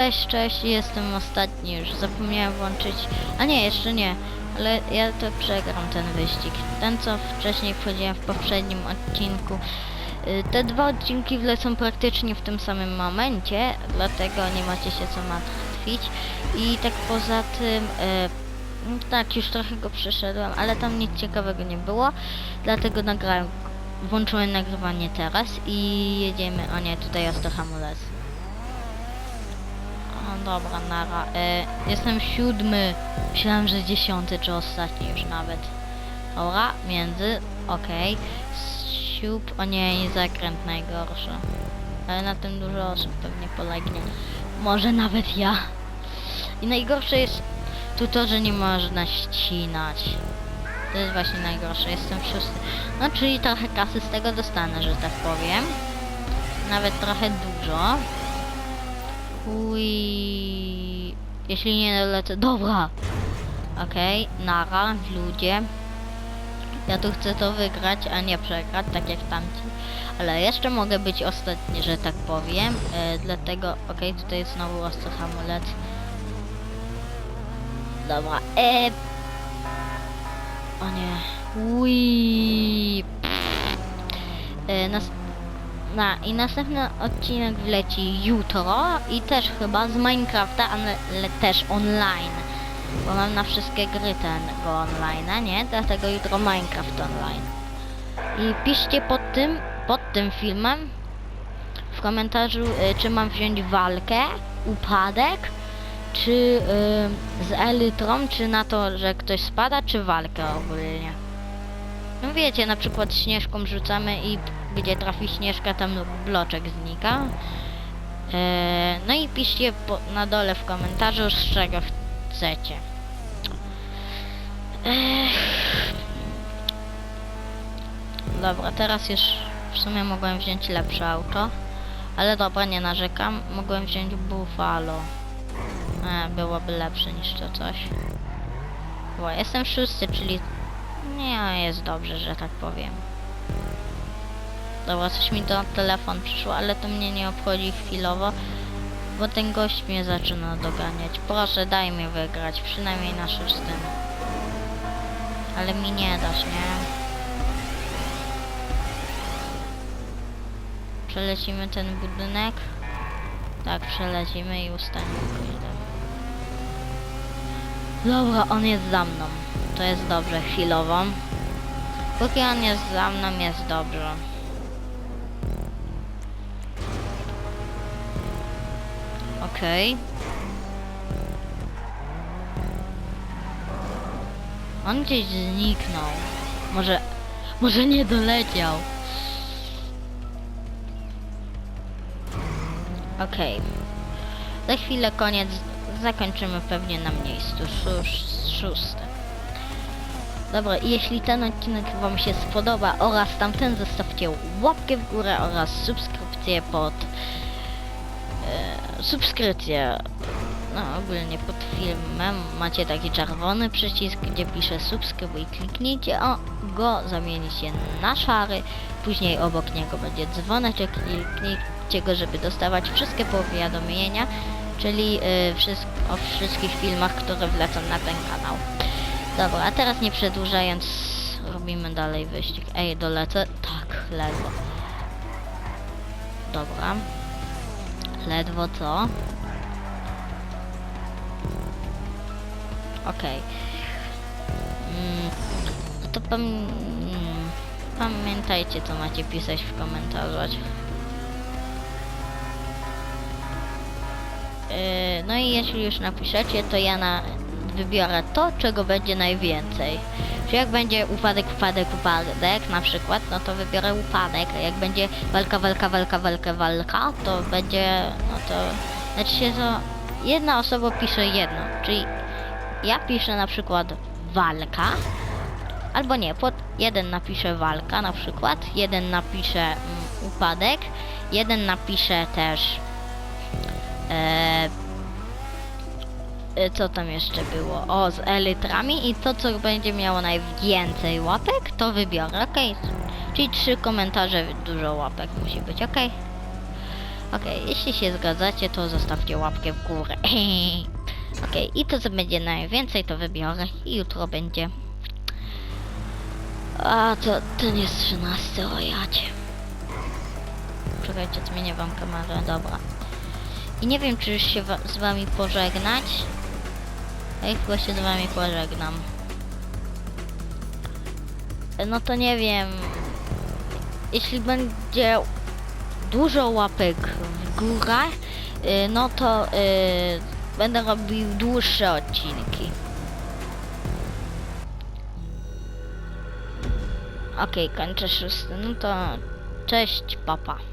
Cześć, cześć, jestem ostatni już. Zapomniałem włączyć. A nie, jeszcze nie. Ale ja to przegram ten wyścig. Ten co wcześniej wchodziłem w poprzednim odcinku. Y, Te dwa odcinki wlecą praktycznie w tym samym momencie, dlatego nie macie się co martwić. I tak poza tym, y, tak już trochę go przeszedłem, ale tam nic ciekawego nie było, dlatego nagrałem, włączyłem nagrywanie teraz i jedziemy. O nie, tutaj jest to hamulec. O, dobra, nara. E, jestem siódmy. Myślałem, że dziesiąty czy ostatni już nawet. Dobra, między. Okej. Siup. O nie, zakręt najgorszy. Ale na tym dużo osób pewnie polegnie. Może nawet ja. I najgorsze jest tu to, że nie można ścinać. To jest właśnie najgorsze. Jestem szósty. No, czyli trochę kasy z tego dostanę, że tak powiem. Nawet trochę dużo. Uj. Jeśli nie dolecę. Dobra. Okej, nara, ludzie. Ja tu chcę to wygrać, a nie przegrać, tak jak tamci. Ale jeszcze mogę być ostatni, że tak powiem. E, dlatego, okej, tutaj jest znowu ostry hamulec. Dobra, e... O nie. Uj. E, nas... Na, i następny odcinek wleci jutro i też chyba z Minecrafta, ale też online. Bo mam na wszystkie gry ten go online, nie? Dlatego jutro Minecraft online. I piszcie pod tym, pod tym filmem w komentarzu, y, czy mam wziąć walkę, upadek, czy y, z elytrą, czy na to, że ktoś spada, czy walkę ogólnie. No wiecie, na przykład śnieżką rzucamy i gdzie trafi śnieżka, tam bloczek znika. Eee, no i piszcie na dole w komentarzu, z czego chcecie. Ech. Dobra, teraz już w sumie mogłem wziąć lepsze auto. Ale dobra, nie narzekam. Mogłem wziąć Buffalo. E, byłoby lepsze niż to coś. Bo jestem szósty, czyli nie jest dobrze, że tak powiem. Dobra, coś mi do telefon przyszło, ale to mnie nie obchodzi chwilowo, bo ten gość mnie zaczyna doganiać. Proszę, daj mi wygrać, przynajmniej na szóstym. Ale mi nie dasz, nie? Przelecimy ten budynek. Tak, przelecimy i ustaniemy pójdę. Dobra, on jest za mną. To jest dobrze, chwilowo. Póki on jest za mną, jest dobrze. Okej. On gdzieś zniknął. Może... Może nie doleciał. Okej. Za chwilę koniec. Zakończymy pewnie na miejscu szós- szóstym. Dobra, jeśli ten odcinek Wam się spodoba oraz tamten, zostawcie łapkę w górę oraz subskrypcję pod... E, subskrypcję, no ogólnie pod filmem macie taki czerwony przycisk, gdzie pisze subskrybuj, kliknijcie o, go, zamienicie na szary, później obok niego będzie dzwoneczek, kliknijcie go, żeby dostawać wszystkie powiadomienia, czyli y, wszystk o wszystkich filmach, które wlecą na ten kanał. Dobra, a teraz nie przedłużając, robimy dalej wyścig. Ej, dolecę? Tak, ledwo. Dobra. Ledwo co? Okej. Mm, no to pam... mm, pamiętajcie, co macie pisać w komentarzach. Yy, no i jeśli już napiszecie, to ja na, wybiorę to, czego będzie najwięcej. Czy jak będzie upadek, upadek, upadek na przykład, no to wybiorę upadek. Jak będzie walka, walka, walka, walka, walka, to będzie, no to... Znaczy się, jedna osoba pisze jedno, czyli ja piszę na przykład walka, albo nie, pod jeden napisze walka na przykład, jeden napisze mm, upadek, jeden napisze też e, co tam jeszcze było? O, z elytrami i to, co będzie miało najwięcej łapek, to wybiorę, ok? Czyli trzy komentarze, dużo łapek musi być, ok? Okej, jeśli się zgadzacie, to zostawcie łapkę w górę. Okej, i to co będzie najwięcej, to wybiorę i jutro będzie. A to ten jest 13, o jacie. Czekajcie, zmienię wam kamerę, dobra. I nie wiem, czy już się wa- z wami pożegnać. Chyba się z wami pożegnam. No to nie wiem. Jeśli będzie dużo łapek w górę, y, no to y, będę robił dłuższe odcinki. Okej, kończę szósty. No to cześć, papa.